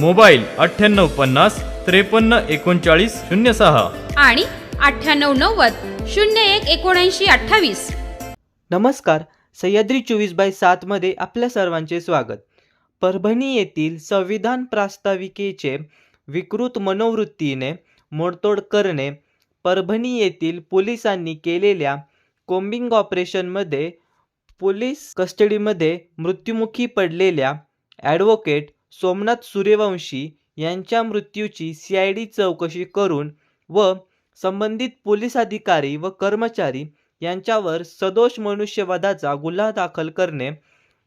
Mobile अठ्ठ्याण्णव पन्नास त्रेपन्न एकोणचाळीस शून्य सहा. आणि अठ्ठ्याण्णव नव्वद शून्य एक एकोणऐंशी अठ्ठावीस. नमस्कार सह्याद्री चोवीस बाय सातमध्ये आपल्या सर्वांचे स्वागत. परभणी येथील संविधान प्रास्ताविकेचे विकृत मनोवृत्तीने मोडतोड करणे परभणी येथील पोलिसांनी केलेल्या कोम्बिंग ऑपरेशनमध्ये पोलीस कस्टडीमध्ये मृत्युमुखी पडलेल्या ॲडव्होकेट सोमनाथ सूर्यवंशी यांच्या मृत्यूची सी आय डी चौकशी करून व संबंधित पोलीस अधिकारी व कर्मचारी यांच्यावर सदोष मनुष्यवधाचा गुन्हा दाखल करणे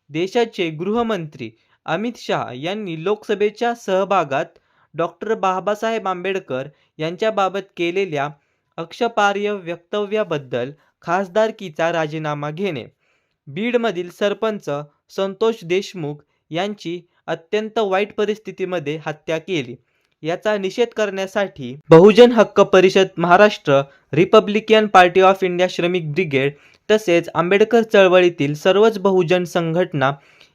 देशाचे गृहमंत्री अमित शहा यांनी लोकसभेच्या सहभागात डॉक्टर बाबासाहेब आंबेडकर यांच्याबाबत केलेल्या अक्षपार्य वक्तव्याबद्दल खासदारकीचा राजीनामा घेणे. बीडमधील सरपंच संतोष देशमुख यांची अत्यंत वाईट परिस्थितीमध्ये हत्या केली. याचा निषेध करण्यासाठी Bahujan Hakka Parishad Maharashtra Republican Party of India Shramik Brigade तसेच आंबेडकर चळवळीतील सर्वच बहुजन संघटना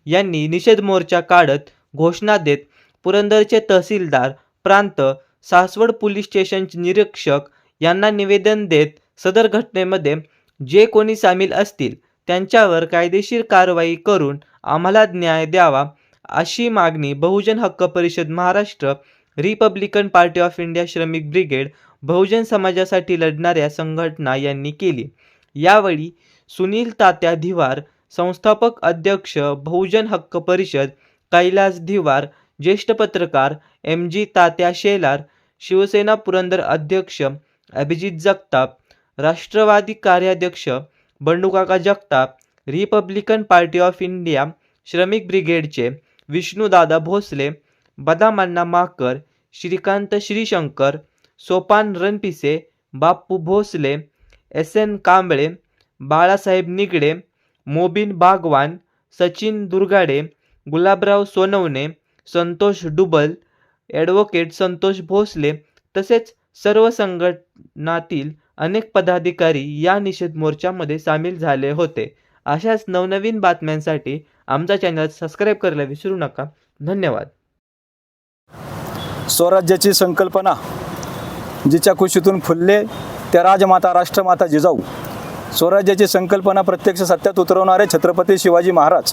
यांनी निषेध मोर्चा काढत घोषणा देत पुरंदरचे तहसीलदार प्रांत सासवड पोलीस स्टेशनचे निरीक्षक यांना निवेदन देत सदर घटनेमध्ये जे कोणी सामील असतील त्यांच्यावर कायदेशीर कारवाई करून आम्हाला न्याय द्यावा अशी मागणी Bahujan Hakka Parishad Maharashtra Republican Party of India Shramik Brigade Bahujan समाजासाठी लढणाऱ्या संघटना यांनी केली. यावेळी सुनील तात्या धिवार संस्थापक अध्यक्ष बहुजन हक्क परिषद कैलास धिवार ज्येष्ठ पत्रकार एम जी तात्या शेलार शिवसेना पुरंदर अध्यक्ष अभिजित जगताप राष्ट्रवादी कार्याध्यक्ष Bandukaka Jagtap Republican Party of India Shramik ब्रिगेडचे विष्णुदादा Bhosale बदामांना माकर Shrikant Shrishankar Sopan Ranpise Bappu Bhosale S N Kamble Balasaheb Nigade Mobin Bagwan Sachin Durgade Gulabrao Sonawane Santosh Dubal advocate Santosh Bhosale तसेच सर्व संघटनातील अनेक पदाधिकारी या निषेध मोर्चामध्ये सामील झाले होते. अशाच नवनवीन बातम्यांसाठी आमचा चॅनल सबस्क्राईब करायला विसरू नका. धन्यवाद. स्वराज्याची संकल्पना जिच्या कुशीतून फुलले त्या राजमाता राष्ट्रमाता जिजाऊ. स्वराज्याची संकल्पना प्रत्यक्ष सत्यात उतरवणारे छत्रपती शिवाजी महाराज.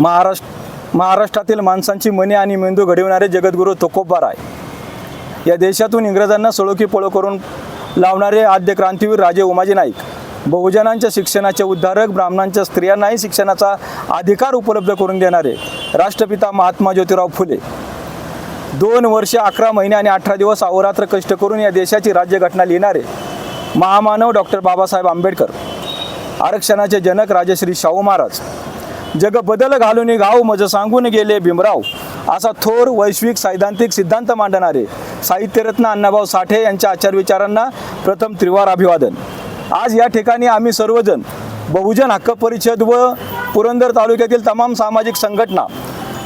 महाराष्ट्र महाराष्ट्रातील माणसांची मने आणि मेंदू घडविणारे जगद्गुरू राय. या देशातून इंग्रजांना सळोकी पळो करून लावणारे आद्य क्रांतीवीर राजे उमाजी नाईक. बहुजनांच्या शिक्षणाचे उद्धारक ब्राह्मणांच्या स्त्रियांनाही शिक्षणाचा अधिकार उपलब्ध करून देणारे राष्ट्रपिता महात्मा ज्योतिराव फुले. दोन वर्ष अकरा महिने आणि अठरा दिवस अहोरात्र कष्ट करून या देशाची राज्यघटना लिहिणारे महामानव डॉक्टर बाबासाहेब आंबेडकर. आरक्षणाचे जनक राजश्री शाहू महाराज. जग बदल घालून गाव मज सांगून गेले भीमराव. असा थोर वैश्विक सैद्धांतिक सिद्धांत मांडणारे साहित्यरत्न अण्णाभाऊ साठे यांच्या आचारविचारांना प्रथम त्रिवार अभिवादन. आज या ठिकाणी आम्ही सर्वजण बहुजन हक्क परिषद व पुरंदर तालुक्यातील तमाम सामाजिक संघटना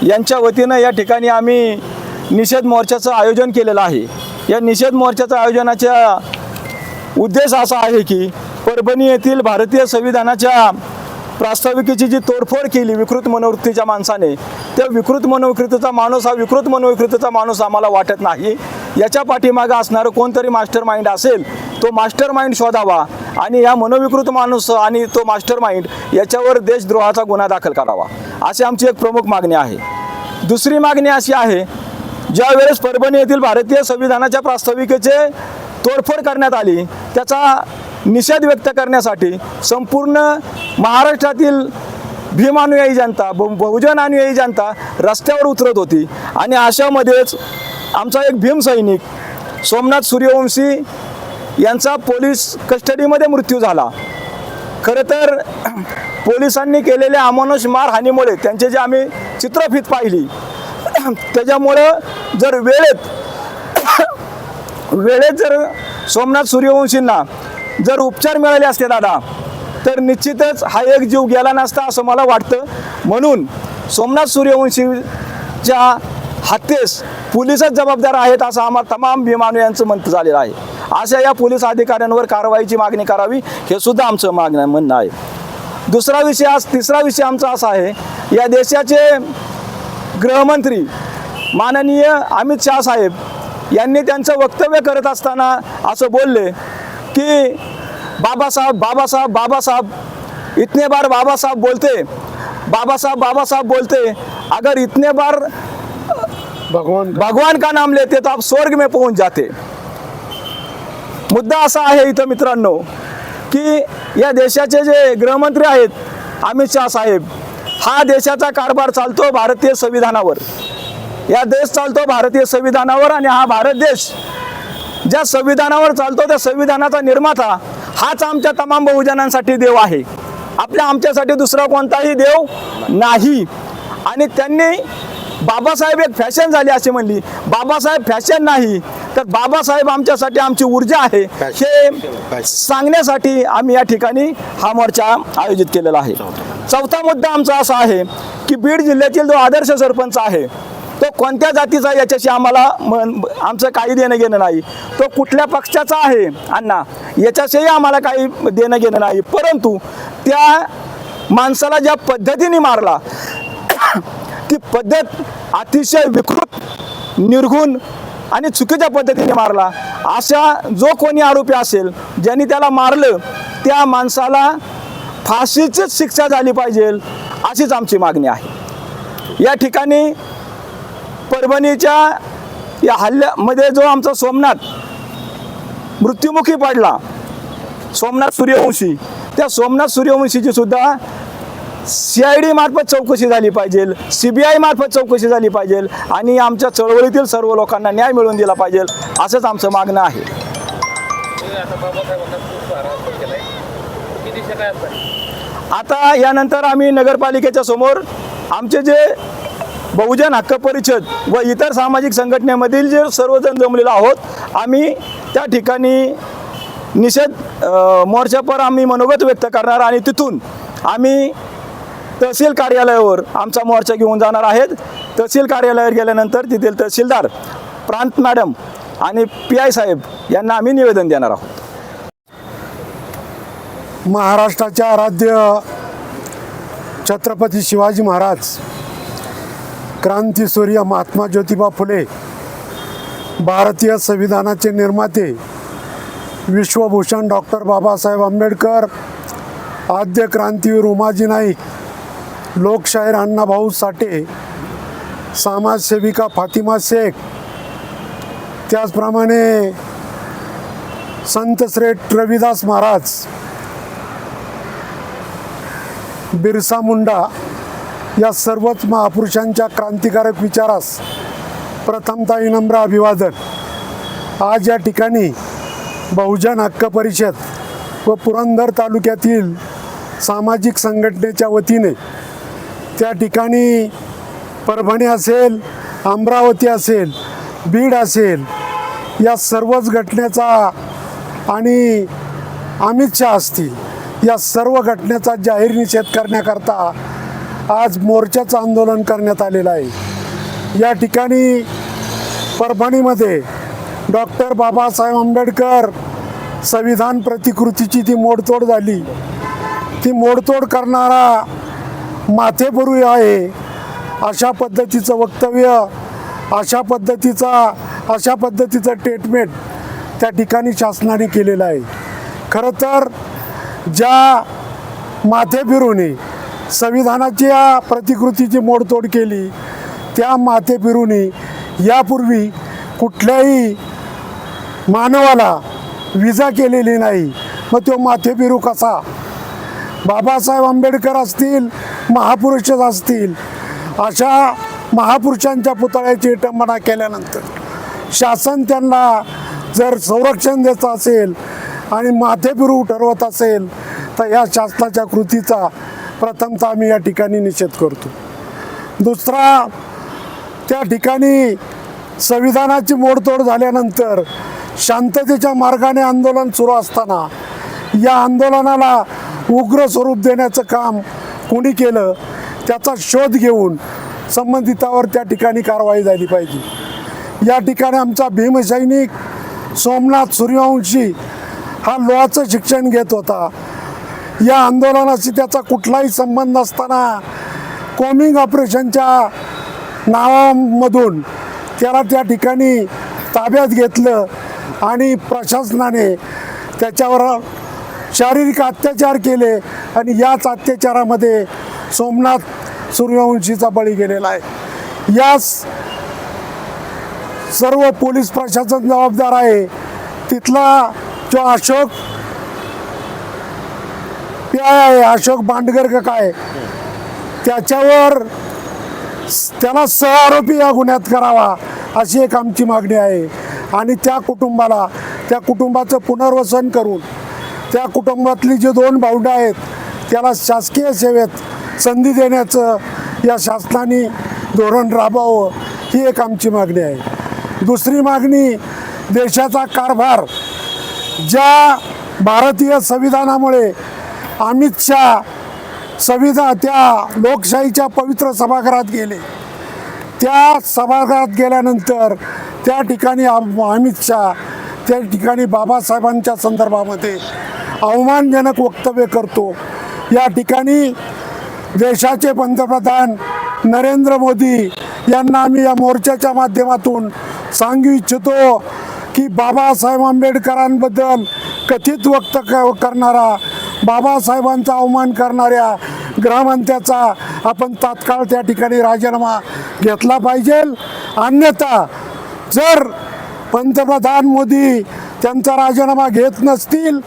यांच्या वतीनं या ठिकाणी आम्ही निषेध मोर्चाचं आयोजन केलेलं आहे. या निषेध मोर्चाचं आयोजनाच्या उद्देश असा आहे की परभणी येथील भारतीय संविधानाच्या प्रास्ताविकेची जी तोडफोड केली विकृत मनोवृत्तीच्या माणसाने त्या विकृत मनोविकृतीचा माणूस हा विकृत मनोविकृतीचा माणूस आम्हाला वाटत नाही. याच्या पाठीमागं असणारं कोणतरी मास्टर माइंड असेल तो मास्टर माइंड शोधावा आणि या मनोविकृत माणूस आणि तो मास्टर माइंड याच्यावर देशद्रोहाचा गुन्हा दाखल करावा अशी आमची एक प्रमुख मागणी आहे. दुसरी मागणी अशी आहे ज्यावेळेस परभणी येथील भारतीय संविधानाच्या प्रास्ताविकेचे तोडफोड करण्यात आली त्याचा निषेध व्यक्त करण्यासाठी संपूर्ण महाराष्ट्रातील भीम अनुयायी जनता बहुजन अनुयायी जनता रस्त्यावर उतरत होती आणि अशामध्येच आमचा एक भीम सैनिक सोमनाथ सूर्यवंशी यांचा पोलीस कस्टडीमध्ये मृत्यू झाला. खरं तर पोलिसांनी केलेल्या अमानुष मारहाणीमुळे त्यांचे जे आम्ही चित्रफित पाहिली त्याच्यामुळं जर वेळेत वेळेत जर सोमनाथ सूर्यवंशींना जर उपचार मिळाले असते दादा तर निश्चितच हा एक जीव गेला नसता असं मला वाटतं. म्हणून सोमनाथ सूर्यवंशीच्या हत्येस पोलिसच जबाबदार आहेत असं आम्हाला तमाम भीमानुयांचं म्हणत झालेलं आहे. अशा या पोलीस अधिकाऱ्यांवर कारवाईची मागणी करावी हे सुद्धा आमचं मागणं म्हणणं आहे. दुसरा विषय आज तिसरा विषय आमचा असा आहे या देशाचे गृहमंत्री माननीय अमित शहा साहेब यांनी त्यांचं वक्तव्य करत असताना असं बोलले की बाबासाहेब बाबासाहेब बाबासाहेब इतने बार बाबा साहब बोलते बाबा साहब बाबा साहब बोलते अगर इतने बार भगवान भगवान का नाम लेते तो आप स्वर्ग में पहुंच जाते। मुद्दा असा आहे इथं मित्रांनो की या देशाचे जे गृहमंत्री आहेत अमित शाह साहेब हा देशाचा कारभार चालतो भारतीय संविधानावर. या देश चालतो भारतीय संविधानावर आणि हा भारत देश ज्या संविधानावर चालतो त्या संविधानाचा निर्माता हाच आमच्या तमाम बहुजनांसाठी देव आहे. आपल्या आमच्यासाठी दुसरा कोणताही देव नाही. आणि त्यांनी बाबासाहेब एक फॅशन झाली अशी म्हणली बाबासाहेब फॅशन नाही तर बाबासाहेब आमच्यासाठी आमची ऊर्जा आहे हे सांगण्यासाठी आम्ही या ठिकाणी हा मोर्चा आयोजित केलेला आहे. चौथा मुद्दा आमचा असा आहे की बीड जिल्ह्यातील जो आदर्श सरपंच आहे तो कोणत्या जातीचा याच्याशी आम्हाला आमचं काही देणं घेणं नाही. तो कुठल्या पक्षाचा आहे अण्णा याच्याशीही आम्हाला काही देणं घेणं नाही. परंतु त्या माणसाला ज्या पद्धतीने मारला ती पद्धत अतिशय विकृत निर्घुण आणि चुकीच्या पद्धतीने मारला. अशा जो कोणी आरोपी असेल ज्यांनी त्याला मारलं त्या माणसाला फाशीचीच शिक्षा झाली पाहिजे अशीच आमची मागणी आहे. या ठिकाणी परभणीच्या या हल्ल्यामध्ये जो आमचा सोमनाथ मृत्युमुखी पडला सोमनाथ सूर्यवंशी त्या सोमनाथ सूर्यवंशीची सुद्धा सी आय डी मार्फत चौकशी झाली पाहिजे सी बी आय मार्फत चौकशी झाली पाहिजे आणि आमच्या चळवळीतील सर्व लोकांना न्याय मिळवून दिला पाहिजे असंच आमचं मागणं आहे. आता यानंतर आम्ही नगरपालिकेच्या समोर आमचे जे बहुजन हक्क परिषद व इतर सामाजिक संघटनेमधील जे सर्वजण जमलेलो आहोत आम्ही त्या ठिकाणी निषेध मोर्चापर आम्ही मनोगत व्यक्त करणार आणि तिथून आम्ही तहसील कार्यालयावर आमचा मोर्चा घेऊन जाणार आहेत. तहसील कार्यालयावर गेल्यानंतर तेथील तहसीलदार प्रांत मॅडम आणि पी आय साहेब यांना आम्ही निवेदन देणार आहोत. महाराष्ट्राचे आराध्य छत्रपती शिवाजी महाराज क्रांतीसूर्य महात्मा ज्योतिबा फुले भारतीय संविधानाचे निर्माते विश्वभूषण डॉक्टर बाबासाहेब आंबेडकर आद्य क्रांतीवीर उमाजी नाईक लोकशाहीर अण्णाभाऊ साठे समाजसेविका फातिमा शेख त्याचप्रमाणे संतश्रेष्ठ रविदास महाराज बिरसा मुंडा या सर्वच महापुरुषांच्या क्रांतिकारक विचारास प्रथमता विनम्र अभिवादन. आज या ठिकाणी बहुजन हक्क परिषद व पुरंदर तालुक्यातील सामाजिक संघटनेच्या वतीने त्या ठिकाणी परभणी असेल अमरावती असेल बीड असेल या सर्वच घटनेचा आणि अमित शहा असतील या सर्व घटनेचा जाहीर निषेध करण्याकरता आज मोर्चाचं आंदोलन करण्यात आलेलं आहे. या ठिकाणी परभणीमध्ये डॉक्टर बाबासाहेब आंबेडकर संविधान प्रतिकृतीची ती मोडतोड झाली ती मोडतोड करणारा माथेपुरू आहे अशा पद्धतीचं वक्तव्य अशा पद्धतीचा अशा पद्धतीचं ट्रीटमेंट त्या ठिकाणी शासनाने केलेलं आहे. खरं तर ज्या माथेफिरूने संविधानाच्या प्रतिकृतीची मोडतोड केली त्या माथेफिरूने यापूर्वी कुठल्याही मानवाला विजा केलेली नाही. मग तो माथेबिरू कसा? बाबासाहेब आंबेडकर असतील महापुरुषच असतील अशा महापुरुषांच्या पुतळ्याची विटंबना केल्यानंतर शासन त्यांना जर संरक्षण देत असेल आणि माथेपिरू ठरवत असेल तर या शासनाच्या कृतीचा प्रथमतः आम्ही या ठिकाणी निषेध करतो. दुसरा त्या ठिकाणी संविधानाची मोडतोड झाल्यानंतर शांततेच्या मार्गाने आंदोलन सुरू असताना या आंदोलनाला उग्र स्वरूप देण्याचं काम कोणी केलं त्याचा शोध घेऊन संबंधितावर त्या ठिकाणी कारवाई झाली पाहिजे. या ठिकाणी आमचा भीमसैनिक सोमनाथ सूर्यवंशी हा लोहाचं शिक्षण घेत होता. या आंदोलनाशी त्याचा कुठलाही संबंध नसताना कॉमिंग ऑपरेशनच्या नावामधून त्याला त्या ठिकाणी ताब्यात घेतलं आणि प्रशासनाने त्याच्यावर शारीरिक अत्याचार केले आणि याच अत्याचारामध्ये सोमनाथ सूर्यवंशीचा बळी गेलेला आहे. यास सर्व पोलीस प्रशासन जबाबदार आहे. तिथला जो अशोक प्याय आहे अशोक बांडगर का काय त्याच्यावर त्याला सहआरोपी या गुन्ह्यात करावा अशी एक आमची मागणी आहे. आणि त्या कुटुंबाला त्या कुटुंबाचं पुनर्वसन करून त्या कुटुंबातली जे दोन भावंड आहेत त्याला शासकीय सेवेत संधी देण्याचं या शासनाने धोरण राबवावं ही एक आमची मागणी आहे. दुसरी मागणी देशाचा कारभार ज्या भारतीय संविधानामुळे अमित शहा संविधान त्या लोकशाहीच्या पवित्र सभागृहात गेले. त्या सभागृहात गेल्यानंतर त्या ठिकाणी अमित शहा त्या ठिकाणी बाबासाहेबांच्या संदर्भामध्ये अवमानजनक वक्तव्य करतो. या ठिकाणी देशाचे पंतप्रधान नरेंद्र मोदी यांना आम्ही या मोर्चाच्या माध्यमातून सांगू इच्छितो की बाबासाहेब आंबेडकरांबद्दल कथित वक्त करणारा बाबासाहेबांचा अवमान करणाऱ्या गृहमंत्र्याचा आपण तात्काळ त्या ठिकाणी राजीनामा घेतला पाहिजे. अन्यथा जर पंतप्रधान मोदी त्यांचा राजीनामा घेत नसतील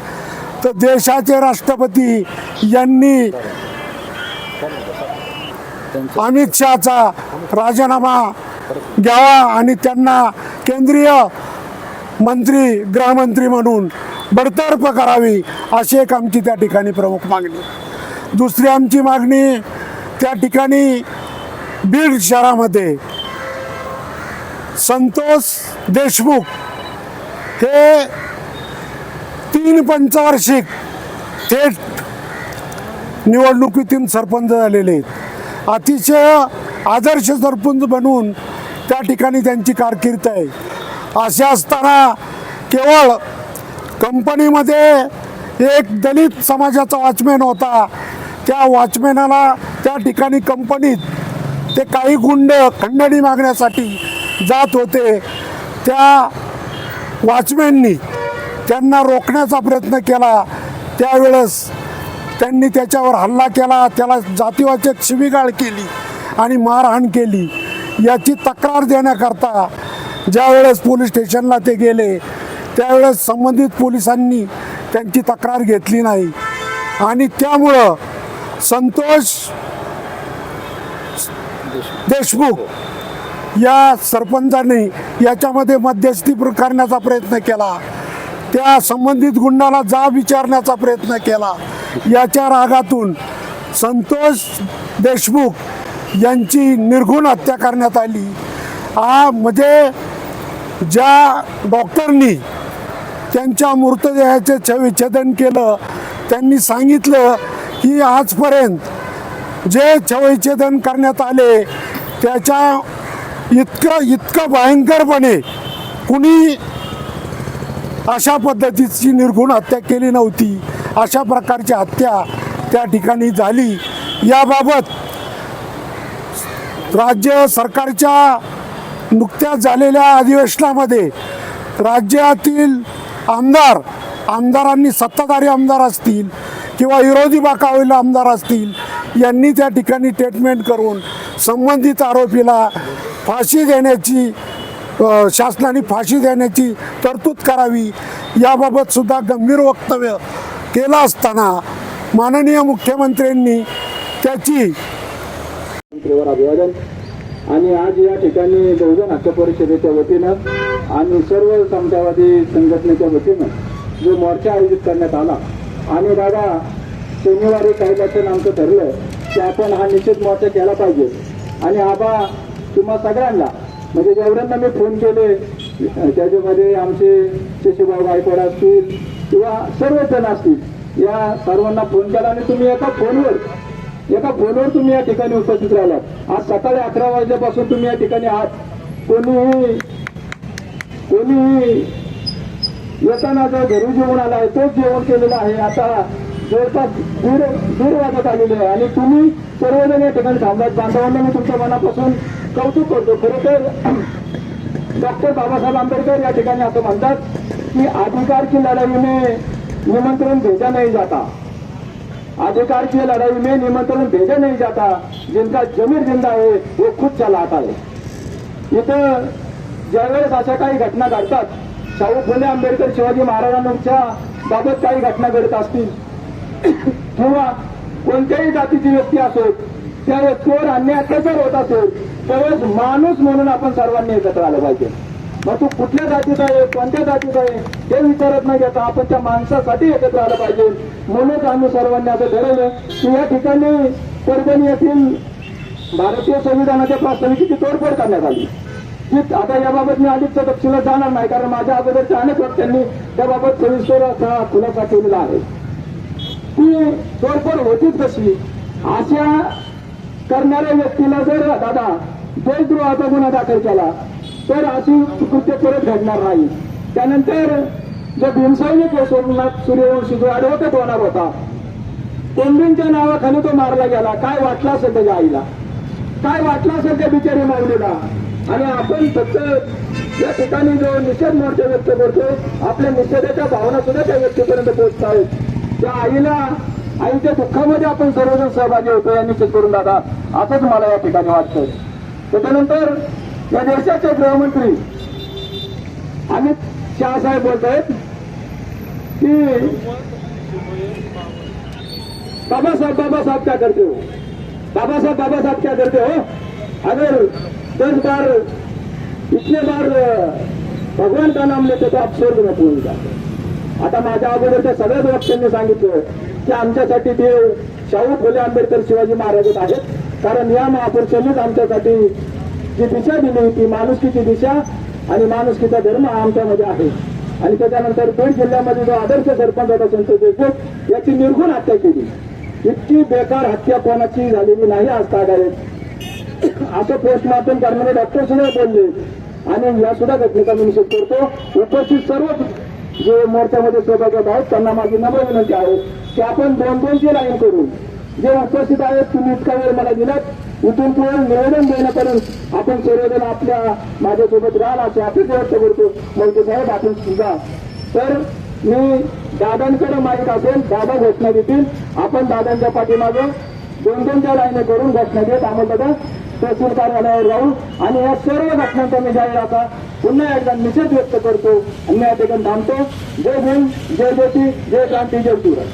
तर देशाचे राष्ट्रपती यांनी अमित शहाचा राजीनामा घ्यावा आणि त्यांना केंद्रीय मंत्री गृहमंत्री म्हणून बडतर्फ करावी अशी एक आमची त्या ठिकाणी प्रमुख मागणी. दुसरी आमची मागणी त्या ठिकाणी बीड शहरामध्ये संतोष देशमुख हे तीन पंचवार्षिक थेट निवडणुकीतून सरपंच झालेले आहेत. अतिशय आदर्श सरपंच बनून त्या ठिकाणी त्यांची कारकीर्द आहे. असे असताना केवळ कंपनीमध्ये एक दलित समाजाचा वॉचमॅन होता. त्या वॉचमॅनाला त्या ठिकाणी कंपनीत ते काही गुंड खंडणी मागण्यासाठी जात होते. त्या वॉचमॅननी त्यांना रोखण्याचा प्रयत्न केला. त्यावेळेस त्यांनी त्याच्यावर हल्ला केला. त्याला जातीवाचक शिवीगाळ केली आणि मारहाण केली. याची तक्रार देण्याकरता ज्यावेळेस पोलीस स्टेशनला ते गेले त्यावेळेस संबंधित पोलिसांनी त्यांची तक्रार घेतली नाही. आणि त्यामुळं संतोष देशमुख या सरपंचाने याच्यामध्ये मध्यस्थी करण्याचा प्रयत्न केला. त्या संबंधित गुंडाला जा विचारण्याचा प्रयत्न केला. याच्या रागातून संतोष देशमुख यांची निर्घुण हत्या करण्यात आली. आ म्हणजे ज्या डॉक्टरनी त्यांच्या मृतदेहाचे छविच्छेदन केलं त्यांनी सांगितलं की आजपर्यंत जे छविच्छेदन करण्यात आले त्याच्या इतकं इतकं भयंकरपणे कुणी अशा पद्धतीची निर्घुण हत्या केली नव्हती. अशा प्रकारची हत्या त्या ठिकाणी झाली. याबाबत राज्य सरकारच्या नुकत्याच झालेल्या अधिवेशनामध्ये राज्यातील आमदार आमदारांनी सत्ताधारी आमदार असतील किंवा विरोधी बाकावरील आमदार असतील यांनी त्या ठिकाणी ट्रीटमेंट करून संबंधित आरोपीला फाशी देण्याची शासनाने फाशी देण्याची तरतूद करावी. याबाबत सुद्धा गंभीर वक्तव्य केलं असताना माननीय मुख्यमंत्र्यांनी त्याची अभिवादन. आणि आज या ठिकाणी बहुजन हक्क परिषदेच्या वतीनं आणि सर्व समतावादी संघटनेच्या वतीनं जो मोर्चा आयोजित करण्यात आला आणि दादा शनिवारी काही नामचं आमचं ठरलं की आपण हा निश्चित मोर्चा केला पाहिजे. आणि आबा तुम्हा सगळ्यांना म्हणजे जेवढ्यांना मी फोन केले त्याच्यामध्ये आमचे शशीभाऊ गायकवाड असतील किंवा सर्व जण असतील या सर्वांना फोन केला आणि तुम्ही एका फोनवर एका फोनवर तुम्ही या ठिकाणी उपस्थित राहिलात. आज सकाळी अकरा वाजल्यापासून तुम्ही या ठिकाणी आहात. कोणीही कोणीही येताना जो घरी जेवण आला आहे तोच जेवण केलेला आहे. आता जवळपास दूर दूर वाजत आलेले आहे. आणि तुम्ही सर्वजण या ठिकाणी थांबलात. बांधवांना मी तुमच्या मनापासून कौतुक करतो. खरं तर डॉक्टर बाबासाहेब आंबेडकर या ठिकाणी असं म्हणतात की अधिकार की लढाई में निमंत्रण भेजा नाही जाता. अधिकार की लड़ाई में निमंत्रण भेजा नहीं जाता. जिनका जमीर जिंदा है वो खुद चला है इथं ज्यावेळेस अशा काही घटना घडतात शाहू फुले आंबेडकर शिवाजी महाराजांच्या बाबत काही घटना घडत असतील किंवा कोणत्याही जातीची व्यक्ती असो त्या व्यक्तीवर अन्याय अत्याचार होत असेल त्यावेळेस माणूस म्हणून आपण सर्वांनी एकत्र आलं पाहिजे. मग तू कुठल्या जातीचा आहे कोणत्या जातीचा आहे हे विचारत नाही घेता आपण त्या माणसासाठी एकत्र आलं पाहिजे. म्हणूनच आम्ही सर्वांनी असं ठरवलं की या ठिकाणी परभणी येथील भारतीय संविधानाच्या प्रास्ताविकेची तोडफोड करण्यात आली. की आता याबाबत मी अधिक तपशिलात जाणार नाही कारण माझ्या अगोदरच्या अनेक वक्त्यांनी त्याबाबत सविस्तर असा खुलासा केलेला आहे. ती तोडफोड होतीच कशी अशा करणाऱ्या व्यक्तीला जर दादा देशद्रोहाचा गुन्हा दाखल केला. तर अशी कृत्य परत घडणार नाही. त्यानंतर जो भीमसैनिक आहे सोमनाथ सूर्यवंशी जो ऍडव्होकेट होणार होता कोंबडींच्या नावाखाली तो मारला गेला. काय वाटला असेल त्याच्या आईला? काय वाटलं असेल त्या बिचारी माऊलीला? आणि आपण फक्त या ठिकाणी जो निषेध मोर्चा व्यक्त करतो आपल्या निषेधाच्या भावना सुद्धा त्या व्यक्तीपर्यंत पोहोचत आहेत. त्या आईला आईच्या दुःखामध्ये आपण सर्वजण सहभागी होतो. या निश्चित करून दादा असंच मला या ठिकाणी वाटतं त्याच्यानंतर या देशाचे गृहमंत्री अमित शहा साहेब बोलत आहेत की बाबा साहब क्या करते हो? बाबा साहब क्या करते हो? अगर दस बार इतने बार भगवान का नाम लेते तो आप स्वर्ग में जाते. आता माझ्या अगोदरच्या सगळ्याच वक्त्यांनी सांगितलं की आमच्यासाठी देव शाहू फुले आंबेडकर शिवाजी महाराजच आहेत. कारण या महापुरुषांनीच आमच्यासाठी जी दिशा दिली होती माणुसकीची दिशा आणि माणुसकीचा धर्म हा आमच्यामध्ये आहे. आणि त्याच्यानंतर बीड जिल्ह्यामध्ये जो आदर्श सरपंच होता संतोष देशमुख याची निर्गुण हत्या केली. इतकी बेकार हत्या कोणाची झालेली नाही आज तागायत असं पोस्टमार्टम करणारे डॉक्टर सुद्धा बोलले. आणि या सुद्धा घटनेचा मी निषेध करतो. उपस्थित सर्व जे मोर्चामध्ये सहभागी आहेत त्यांना माझी नम्र विनंती आहे की आपण दोन दोनची लाईन करू. जे उपस्थित आहेत तुम्ही इतका वेळ मला दिलात. इथून पुढे निवेदन देण्यापर्यंत आपण सर्वजण आपल्या माझ्यासोबत राहाल अशी अपेक्षा व्यक्त करतो. मोहिते साहेब आपण सुद्धा. तर मी दादांकडे माहीत असेल दादा घोषणा देतील. आपण दादांच्या पाठीमागे दोन दोनच्या लाईने करून घोषणा देत आम्हाला दादा. तहसील कार्यालयावर राहू. आणि या सर्व घटनांचा मी जाहीर आता पुन्हा एकदा निषेध व्यक्त करतो. आणि मी या ठिकाणी थांबतो. जय भीम जय ज्योती जय क्रांती जय शिवराय.